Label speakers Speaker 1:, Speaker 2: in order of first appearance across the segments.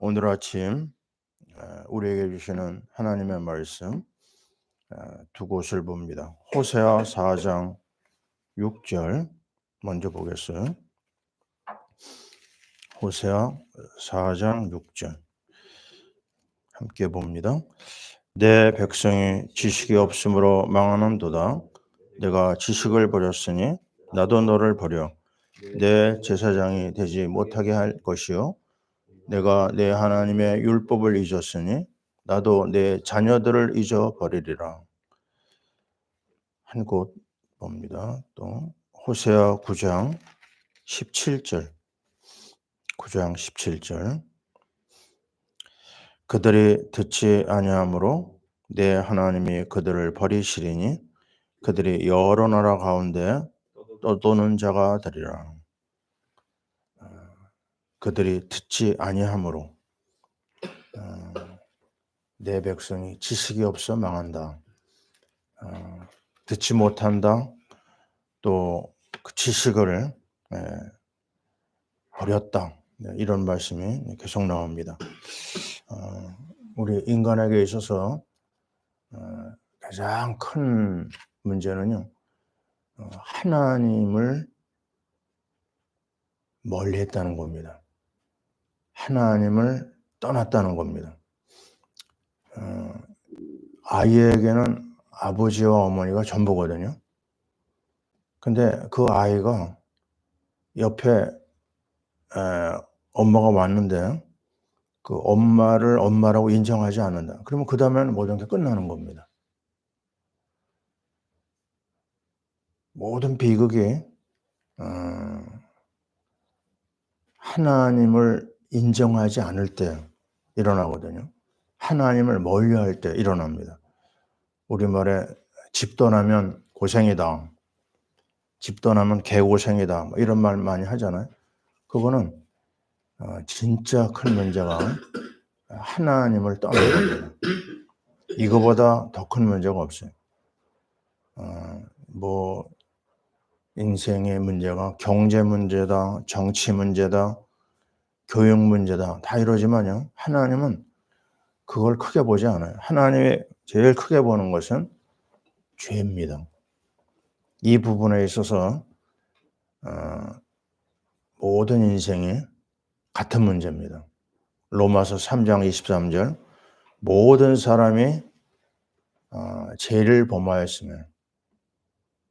Speaker 1: 오늘 아침 어, 우리에게 주시는 하나님의 말씀 어, 두 곳을 봅니다. 호세아 4장 6절 먼저 보겠어요. 호세아 4장 6절 함께 봅니다. 내 백성이 지식이 없으므로 망하는도다. 내가 지식을 버렸으니 나도 너를 버려 내 제사장이 되지 못하게 할 것이요 내가 내 하나님의 율법을 잊었으니 나도 내 자녀들을 잊어버리리라. 한 곳 봅니다. 또 호세아 9장 17절 9장 17절 그들이 듣지 아니하므로 내 하나님이 그들을 버리시리니 그들이 여러 나라 가운데 떠도는 자가 되리라. 그들이 듣지 아니하므로 어, 내 백성이 지식이 없어 망한다. 어, 듣지 못한다. 또 그 지식을 예, 버렸다. 네, 이런 말씀이 계속 나옵니다. 어, 우리 인간에게 있어서 가장 큰 문제는요, 하나님을 멀리 했다는 겁니다. 하나님을 떠났다는 겁니다. 어, 아이에게는 아버지와 어머니가 전부거든요. 근데 그 아이가 옆에 에, 엄마가 왔는데 그 엄마를 엄마라고 인정하지 않는다. 그러면 그 다음에는 모든 게 끝나는 겁니다. 모든 비극이 어, 하나님을 인정하지 않을 때 일어나거든요. 하나님을 멀리할 때 일어납니다. 우리말에 집 떠나면 고생이다. 집 떠나면 개고생이다. 뭐 이런 말 많이 하잖아요. 그거는 어, 진짜 큰 문제가 하나님을 떠나는 겁니다. 이거보다 더 큰 문제가 없어요. 어, 뭐 인생의 문제가 경제 문제다, 정치 문제다, 교육 문제다. 다 이러지만요. 하나님은 그걸 크게 보지 않아요. 하나님이 제일 크게 보는 것은 죄입니다. 이 부분에 있어서 어, 모든 인생이 같은 문제입니다. 로마서 3장 23절 모든 사람이 어, 죄를 범하였으면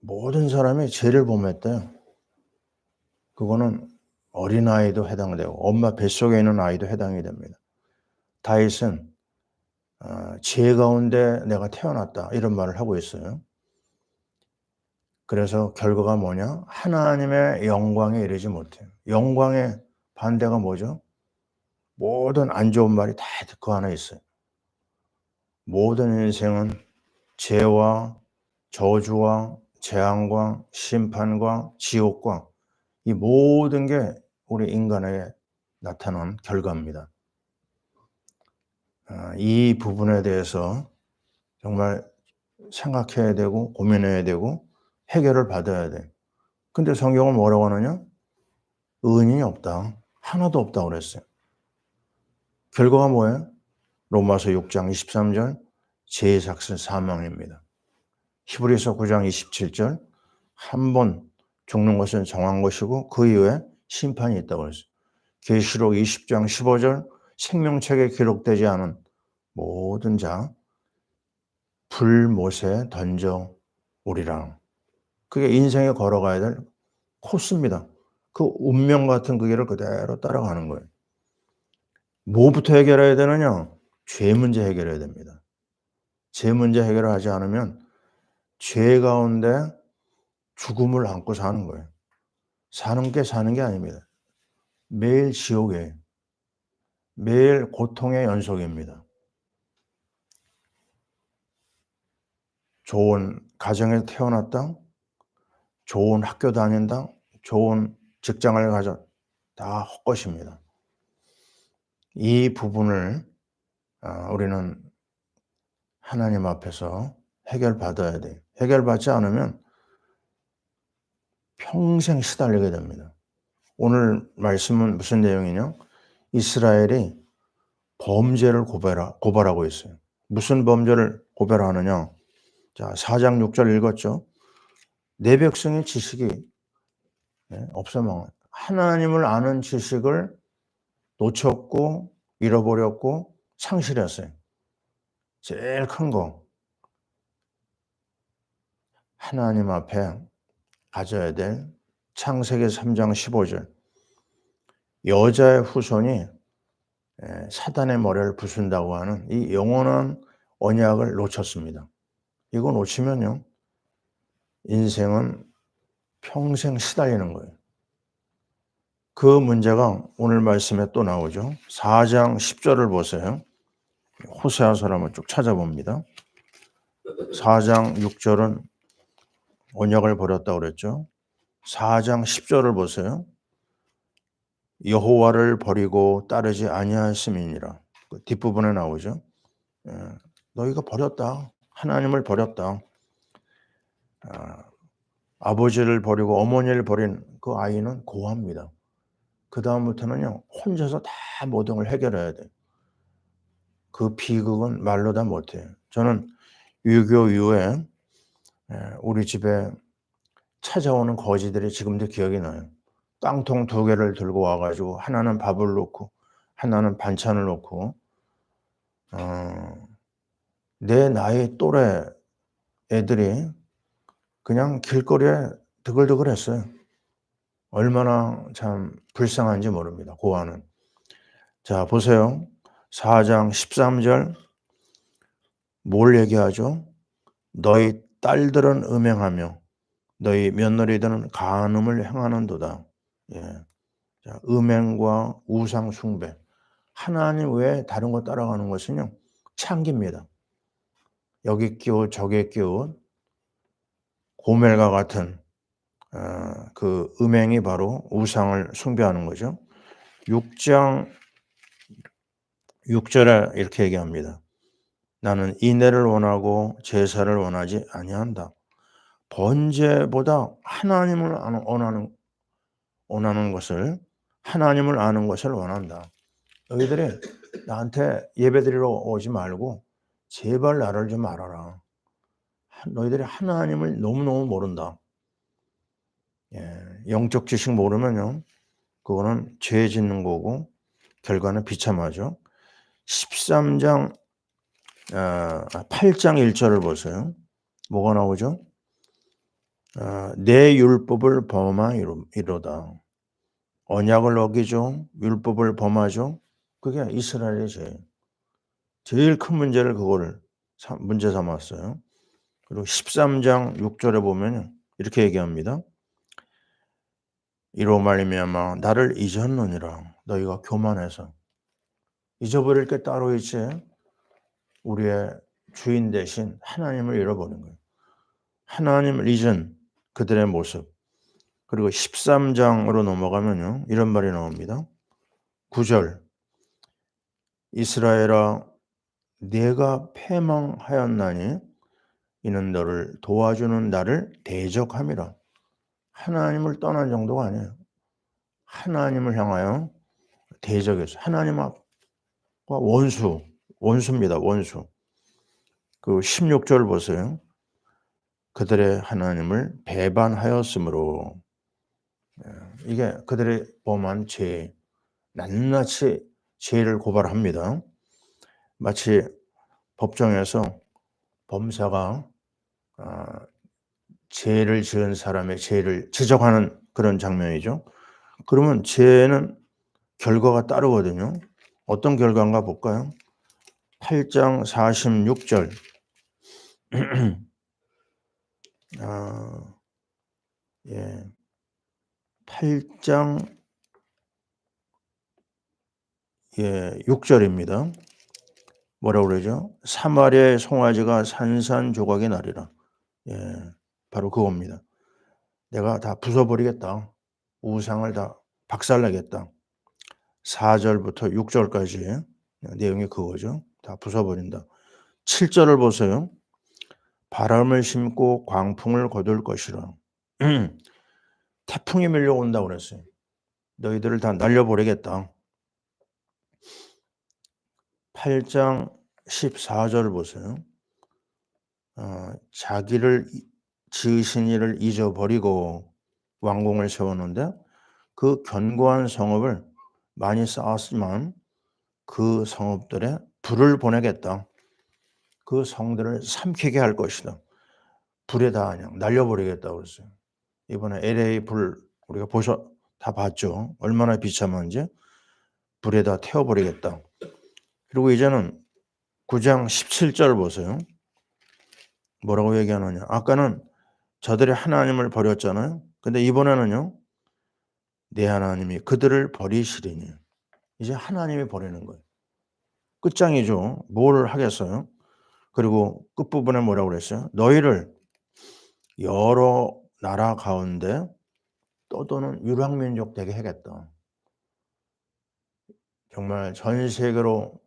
Speaker 1: 모든 사람이 죄를 범했대요. 그거는 어린아이도 해당되고 엄마 뱃속에 있는 아이도 해당이 됩니다. 다윗은 어, 죄 가운데 내가 태어났다 이런 말을 하고 있어요. 그래서 결과가 뭐냐? 하나님의 영광에 이르지 못해요. 영광의 반대가 뭐죠? 모든 안 좋은 말이 다 그 안에 있어요. 모든 인생은 죄와 저주와 재앙과 심판과 지옥과 이 모든 게 우리 인간에 나타난 결과입니다. 아, 이 부분에 대해서 정말 생각해야 되고 고민해야 되고 해결을 받아야 돼. 근데 성경은 뭐라고 하느냐? 은인이 없다. 하나도 없다 그랬어요. 결과가 뭐예요? 로마서 6장 23절 제삭슨 사망입니다. 히브리서 9장 27절 한 번 죽는 것은 정한 것이고 그 이후에 심판이 있다고 그랬어요. 계시록 20장 15절 생명책에 기록되지 않은 모든 자 불못에 던져 오리라. 그게 인생에 걸어가야 될 코스입니다. 그 운명 같은 그 길을 그대로 따라가는 거예요. 뭐부터 해결해야 되느냐? 죄 문제 해결해야 됩니다. 죄 문제 해결을 하지 않으면 죄 가운데 죽음을 안고 사는 거예요. 사는 게 사는 게 아닙니다. 매일 지옥에 매일 고통의 연속입니다. 좋은 가정에 태어났다, 좋은 학교 다닌다, 좋은 직장을 가져 다 헛것입니다. 이 부분을 아, 우리는 하나님 앞에서 해결받아야 돼. 해결받지 않으면 평생 시달리게 됩니다. 오늘 말씀은 무슨 내용이냐? 이스라엘이 범죄를 고발하, 고발하고 있어요. 무슨 범죄를 고발하느냐? 자, 4장 6절 읽었죠? 내 백성의 지식이 네, 없어망. 하나님을 아는 지식을 놓쳤고 잃어버렸고 상실했어요. 제일 큰 거. 하나님 앞에 가져야 될 창세기 3장 15절. 여자의 후손이 사단의 머리를 부순다고 하는 이 영원한 언약을 놓쳤습니다. 이거 놓치면요. 인생은 평생 시달리는 거예요. 그 문제가 오늘 말씀에 또 나오죠. 4장 10절을 보세요. 호세아서를 한번 쭉 찾아봅니다. 4장 6절은 언약을 버렸다고 그랬죠. 4장 10절을 보세요. 여호와를 버리고 따르지 아니하였음이니라. 그 뒷부분에 나오죠. 예, 너희가 버렸다. 하나님을 버렸다. 아, 아버지를 버리고 어머니를 버린 그 아이는 고합니다. 그 다음부터는요, 혼자서 다 모든 걸 해결해야 돼. 그 비극은 말로 다 못해. 저는 유교 이후에 우리 집에 찾아오는 거지들이 지금도 기억이 나요. 깡통 두 개를 들고 와가지고 하나는 밥을 놓고 하나는 반찬을 놓고 어, 내 나이 또래 애들이 그냥 길거리에 드글드글했어요. 얼마나 참 불쌍한지 모릅니다. 고아는. 자, 보세요. 4장 13절 뭘 얘기하죠? 너희 딸들은 음행하며 너희 며느리들은 간음을 행하는도다. 예. 자, 음행과 우상 숭배. 하나님 외에 다른 거 따라가는 것은요. 창기입니다. 여기 끼워 저기 끼워 고멜과 같은 어, 그 음행이 바로 우상을 숭배하는 거죠. 6장 6절에 이렇게 얘기합니다. 나는 인내를 원하고 제사를 원하지 아니한다. 번제보다 하나님을 원하는 원하는 것을 하나님을 아는 것을 원한다. 너희들이 나한테 예배드리러 오지 말고 제발 나를 좀 알아라. 너희들이 하나님을 너무너무 모른다. 예, 영적 지식 모르면요. 그거는 죄 짓는 거고 결과는 비참하죠. 13장 어, 8장 1절을 보세요. 뭐가 나오죠? 어, 내 율법을 범하이로다. 언약을 어기죠. 율법을 범하죠. 그게 이스라엘의 죄. 제일 큰 문제를 그거를 문제 삼았어요. 그리고 13장 6절에 보면 이렇게 얘기합니다. 이로 말미암아 나를 잊었느니라 너희가 교만해서 잊어버릴 게 따로 있지 우리의 주인 대신 하나님을 잃어버린 거예요. 하나님을 잊은 그들의 모습. 그리고 13장으로 넘어가면요. 이런 말이 나옵니다. 9절. 이스라엘아 내가 패망하였나니 이는 너를 도와주는 나를 대적함이라. 하나님을 떠난 정도가 아니에요. 하나님을 향하여 대적했어. 하나님 앞과 원수, 원수입니다. 원수. 그 16절 보세요. 그들의 하나님을 배반하였으므로 예, 이게 그들의 범한 죄, 낱낱이 죄를 고발합니다. 마치 법정에서 범사가 아, 죄를 지은 사람의 죄를 지적하는 그런 장면이죠. 그러면 죄는 결과가 따르거든요. 어떤 결과인가 볼까요? 8장 46절. 아, 예. 8장 예, 6절입니다. 뭐라고 그러죠? 사마리아의 송아지가 산산조각이 나리라. 예, 바로 그겁니다. 내가 다 부숴버리겠다. 우상을 다 박살내겠다. 4절부터 6절까지 내용이 그거죠. 다 부숴버린다. 7절을 보세요. 바람을 심고 광풍을 거둘 것이라. 태풍이 밀려온다고 그랬어요. 너희들을 다 날려버리겠다. 8장 14절 보세요. 어, 자기를 이- 지으신 이를 잊어버리고 왕궁을 세웠는데 그 견고한 성읍을 많이 쌓았지만 그 성읍들에 불을 보내겠다. 그 성들을 삼키게 할 것이다. 불에다 그냥 날려버리겠다고 그랬어요. 이번에 LA 불 우리가 보셔 다 봤죠. 얼마나 비참한지 불에다 태워버리겠다. 그리고 이제는 9장 17절 보세요. 뭐라고 얘기하느냐. 아까는 저들이 하나님을 버렸잖아요. 근데 이번에는요. 내 하나님이 그들을 버리시리니. 이제 하나님이 버리는 거예요. 끝장이죠. 뭘 하겠어요? 그리고 끝부분에 뭐라고 그랬어요? 너희를 여러 나라 가운데 떠도는 유랑민족 되게 하겠다. 정말 전 세계로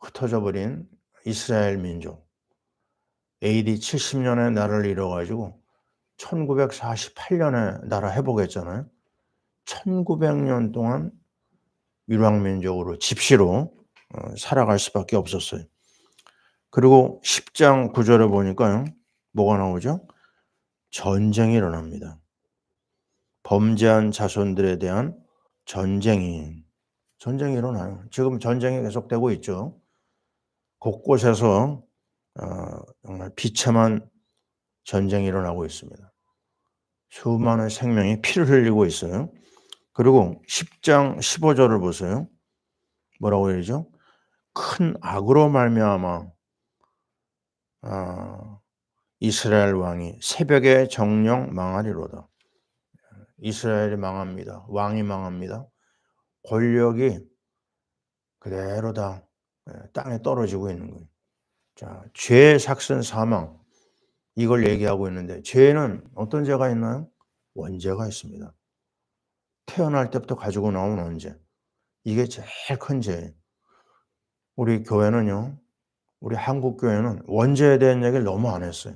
Speaker 1: 흩어져 버린 이스라엘 민족. AD 70년에 나라를 이뤄가지고 1948년에 나라 회복했잖아요. 1900년 동안 유랑민족으로 집시로 어, 살아갈 수밖에 없었어요. 그리고 10장 9절에 보니까요. 뭐가 나오죠? 전쟁이 일어납니다. 범죄한 자손들에 대한 전쟁이 전쟁이 일어나요. 지금 전쟁이 계속되고 있죠. 곳곳에서 어, 정말 비참한 전쟁이 일어나고 있습니다. 수많은 생명이 피를 흘리고 있어요. 그리고 10장 15절을 보세요. 뭐라고 그러죠? 큰 악으로 말미암아 아, 이스라엘 왕이 새벽에 정령 망하리로다. 이스라엘이 망합니다. 왕이 망합니다. 권력이 그대로 다 예, 땅에 떨어지고 있는 거예요. 자, 죄, 삭선, 사망 이걸 얘기하고 있는데 죄는 어떤 죄가 있나요? 원죄가 있습니다. 태어날 때부터 가지고 나온 원죄. 이게 제일 큰 죄예요. 우리 교회는요. 우리 한국 교회는 원죄에 대한 얘기를 너무 안 했어요.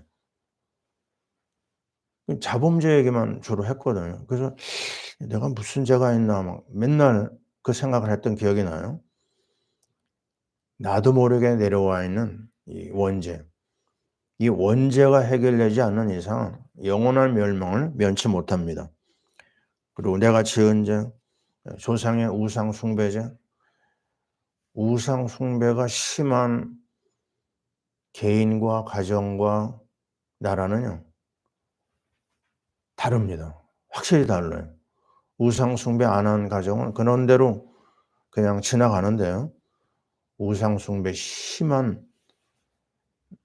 Speaker 1: 자범죄 얘기만 주로 했거든요. 그래서 내가 무슨 죄가 있나 막 맨날 그 생각을 했던 기억이 나요. 나도 모르게 내려와 있는 이 원죄. 이 원죄가 해결되지 않는 이상 영원한 멸망을 면치 못합니다. 그리고 내가 지은 죄, 조상의 우상 숭배죄, 우상 숭배가 심한 개인과 가정과 나라는요 다릅니다. 확실히 달라요. 우상 숭배 안 한 가정은 그런 대로 그냥 지나가는데요. 우상 숭배 심한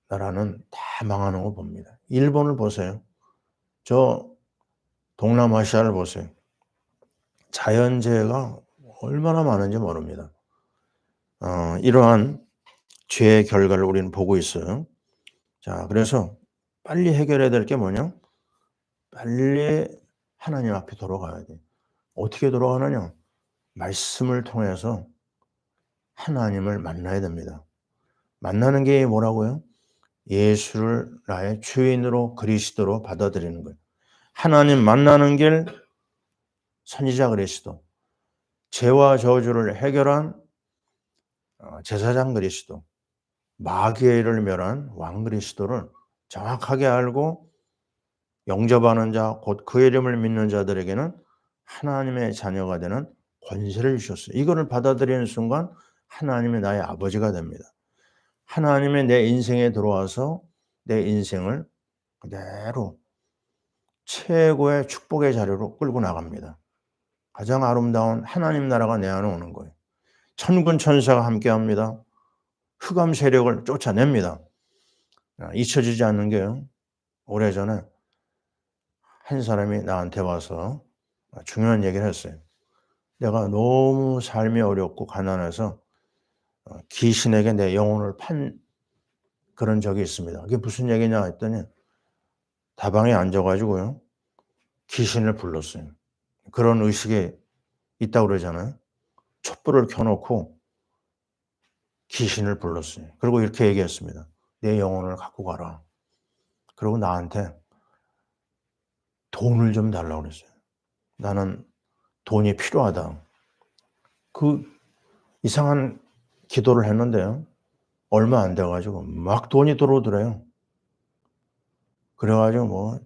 Speaker 1: 나라는 다 망하는 거 봅니다. 일본을 보세요. 저 동남아시아를 보세요. 자연재해가 얼마나 많은지 모릅니다. 어, 이러한 죄의 결과를 우리는 보고 있어요. 자, 그래서 빨리 해결해야 될 게 뭐냐? 빨리 하나님 앞에 돌아가야 돼. 어떻게 돌아가느냐? 말씀을 통해서 하나님을 만나야 됩니다. 만나는 게 뭐라고요? 예수를 나의 주인으로 그리스도로 받아들이는 거예요. 하나님 만나는 길 선지자 그리스도. 죄와 저주를 해결한 어, 제사장 그리스도. 마귀를 멸한 왕 그리스도를 정확하게 알고 영접하는 자, 곧 그 이름을 믿는 자들에게는 하나님의 자녀가 되는 권세를 주셨어요. 이거를 받아들이는 순간 하나님이 나의 아버지가 됩니다. 하나님의 내 인생에 들어와서 내 인생을 그대로 최고의 축복의 자리로 끌고 나갑니다. 가장 아름다운 하나님 나라가 내 안에 오는 거예요. 천군 천사가 함께 합니다. 흑암 세력을 쫓아냅니다. 아, 잊혀지지 않는 게요. 오래전에 한 사람이 나한테 와서 중요한 얘기를 했어요. 내가 너무 삶이 어렵고 가난해서 어, 귀신에게 내 영혼을 판 그런 적이 있습니다. 그게 무슨 얘기냐 했더니 다방에 앉아가지고요. 귀신을 불렀어요. 그런 의식이 있다고 그러잖아요. 촛불을 켜놓고 귀신을 불렀어요. 그리고 이렇게 얘기했습니다. 내 영혼을 갖고 가라. 그리고 나한테 돈을 좀 달라고 그랬어요. 나는 돈이 필요하다. 그 이상한 기도를 했는데요. 얼마 안 돼가지고 막 돈이 들어오더래요. 그래가지고 뭐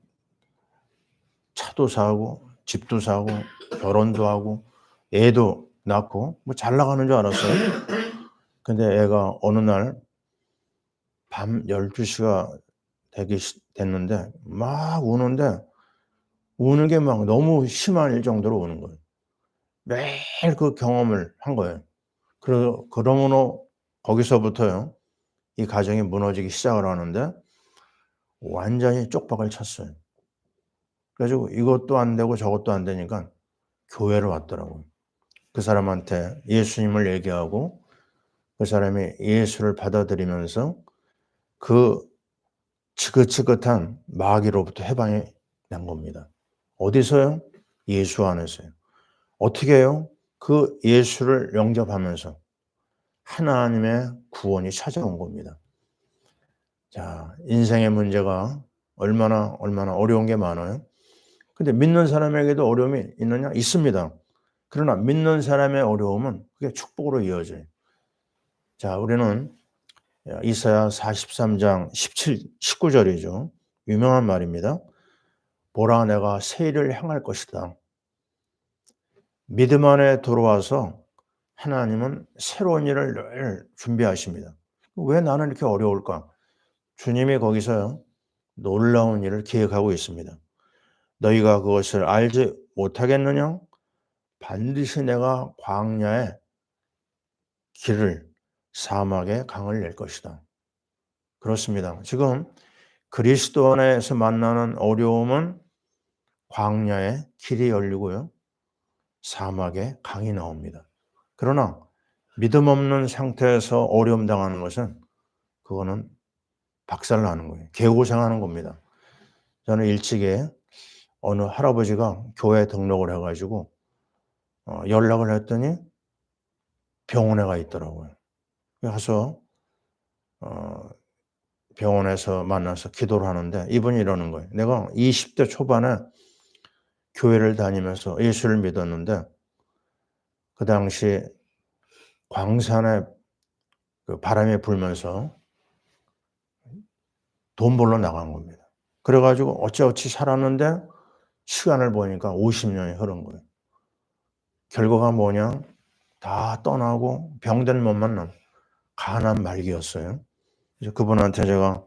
Speaker 1: 차도 사고 집도 사고 결혼도 하고 애도 낳고 뭐 잘 나가는 줄 알았어요. 근데 애가 어느 날 밤 12시가 되기 시- 됐는데 막 우는데 우는 게 막 너무 심할 정도로 우는 거예요. 매일 그 경험을 한 거예요. 그러, 그러므로 거기서부터요. 이 가정이 무너지기 시작을 하는데 완전히 쪽박을 쳤어요. 그래가지고 이것도 안 되고 저것도 안 되니까 교회를 왔더라고요. 그 사람한테 예수님을 얘기하고 그 사람이 예수를 받아들이면서 그 지긋지긋한 마귀로부터 해방이 난 겁니다. 어디서요? 예수 안에서요. 어떻게 해요? 그 예수를 영접하면서 하나님의 구원이 찾아온 겁니다. 자, 인생의 문제가 얼마나 얼마나 어려운 게 많아요. 근데 믿는 사람에게도 어려움이 있느냐? 있습니다. 그러나 믿는 사람의 어려움은 그게 축복으로 이어져요. 자, 우리는 이사야 43장 17, 19절이죠. 유명한 말입니다. 보라 내가 새 일을 행할 것이다. 믿음 안에 들어와서 하나님은 새로운 일을 늘 준비하십니다. 왜 나는 이렇게 어려울까? 주님이 거기서요, 놀라운 일을 기획하고 있습니다. 너희가 그것을 알지 못하겠느냐? 반드시 내가 광야에 길을 사막에 강을 낼 것이다. 그렇습니다. 지금 그리스도 안에서 만나는 어려움은 광야에 길이 열리고요. 사막에 강이 나옵니다. 그러나 믿음 없는 상태에서 어려움 당하는 것은 그거는 박살나는 거예요. 개고생하는 겁니다. 저는 일찍에 어느 할아버지가 교회 등록을 해가지고 어, 연락을 했더니 병원에 가 있더라고요. 가서 어, 병원에서 만나서 기도를 하는데 이분이 이러는 거예요. 내가 20대 초반에 교회를 다니면서 예수를 믿었는데 그 당시 광산에 그 바람이 불면서 돈 벌러 나간 겁니다. 그래가지고 어찌어찌 살았는데 시간을 보니까 50년이 흐른 거예요. 결과가 뭐냐? 다 떠나고 병든 몸만 남, 가난 말기였어요. 그래서 그분한테 제가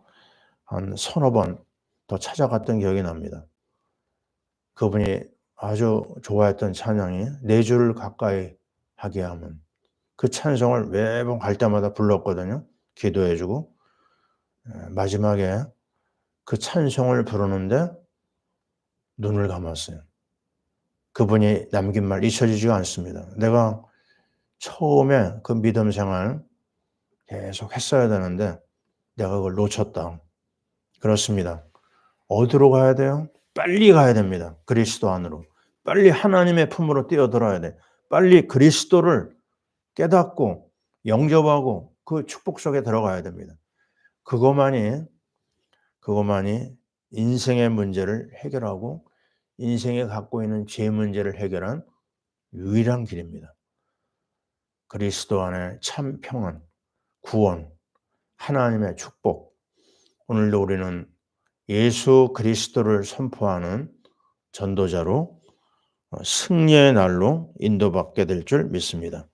Speaker 1: 한 서너 번 더 찾아갔던 기억이 납니다. 그분이 아주 좋아했던 찬양이 네 줄 가까이 하게 하면 그 찬송을 매번 갈 때마다 불렀거든요. 기도해주고 마지막에 그 찬송을 부르는데 눈을 감았어요. 그분이 남긴 말 잊혀지지가 않습니다. 내가 처음에 그 믿음 생활 계속 했어야 되는데 내가 그걸 놓쳤다. 그렇습니다. 어디로 가야 돼요? 빨리 가야 됩니다. 그리스도 안으로. 빨리 하나님의 품으로 뛰어들어야 돼. 빨리 그리스도를 깨닫고 영접하고 그 축복 속에 들어가야 됩니다. 그것만이 그것만이 인생의 문제를 해결하고 인생에 갖고 있는 죄 문제를 해결한 유일한 길입니다. 그리스도 안에 참 평안, 구원, 하나님의 축복. 오늘도 우리는 예수 그리스도를 선포하는 전도자로 승리의 날로 인도받게 될 줄 믿습니다.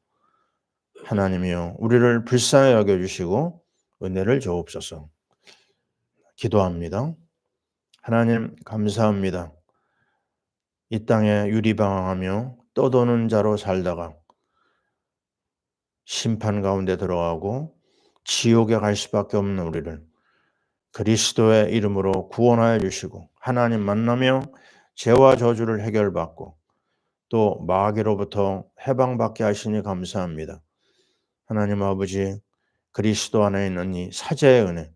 Speaker 1: 하나님이여 우리를 불쌍히 여겨 주시고 은혜를 주옵소서. 기도합니다. 하나님 감사합니다. 이 땅에 유리방황하며 떠도는 자로 살다가 심판 가운데 들어가고 지옥에 갈 수밖에 없는 우리를 그리스도의 이름으로 구원하여 주시고 하나님 만나며 죄와 저주를 해결받고 또 마귀로부터 해방받게 하시니 감사합니다. 하나님 아버지 그리스도 안에 있는 이 사제의 은혜,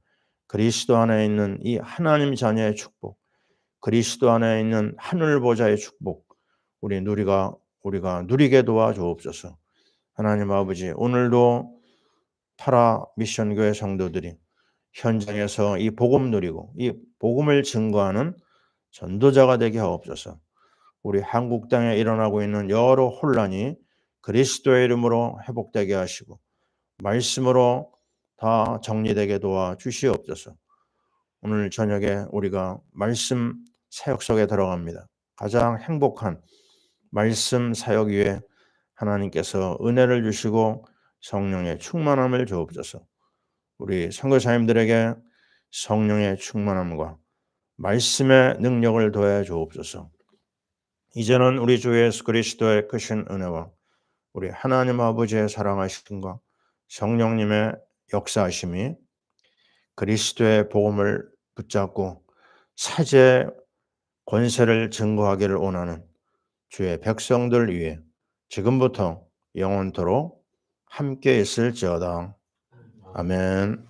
Speaker 1: 그리스도 안에 있는 이 하나님 자녀의 축복, 그리스도 안에 있는 하늘 보좌의 축복, 우리 누리가 우리가 누리게 도와 주옵소서. 하나님 아버지 오늘도 파라 미션 교회 성도들이 현장에서 이 복음 누리고 이 복음을 증거하는 전도자가 되게 하옵소서. 우리 한국 땅에 일어나고 있는 여러 혼란이 그리스도의 이름으로 회복되게 하시고 말씀으로 다 정리되게 도와 주시옵소서. 오늘 저녁에 우리가 말씀 사역 속에 들어갑니다. 가장 행복한 말씀 사역 위에 하나님께서 은혜를 주시고 성령의 충만함을 주옵소서. 우리 선교사님들에게 성령의 충만함과 말씀의 능력을 더해 주옵소서. 이제는 우리 주 예수 그리스도의 크신 은혜와 우리 하나님 아버지의 사랑하심과 성령님의 역사하심이 그리스도의 복음을 붙잡고 사제 권세를 증거하기를 원하는 주의 백성들 위해 지금부터 영원토록 함께 있을지어다. 아멘.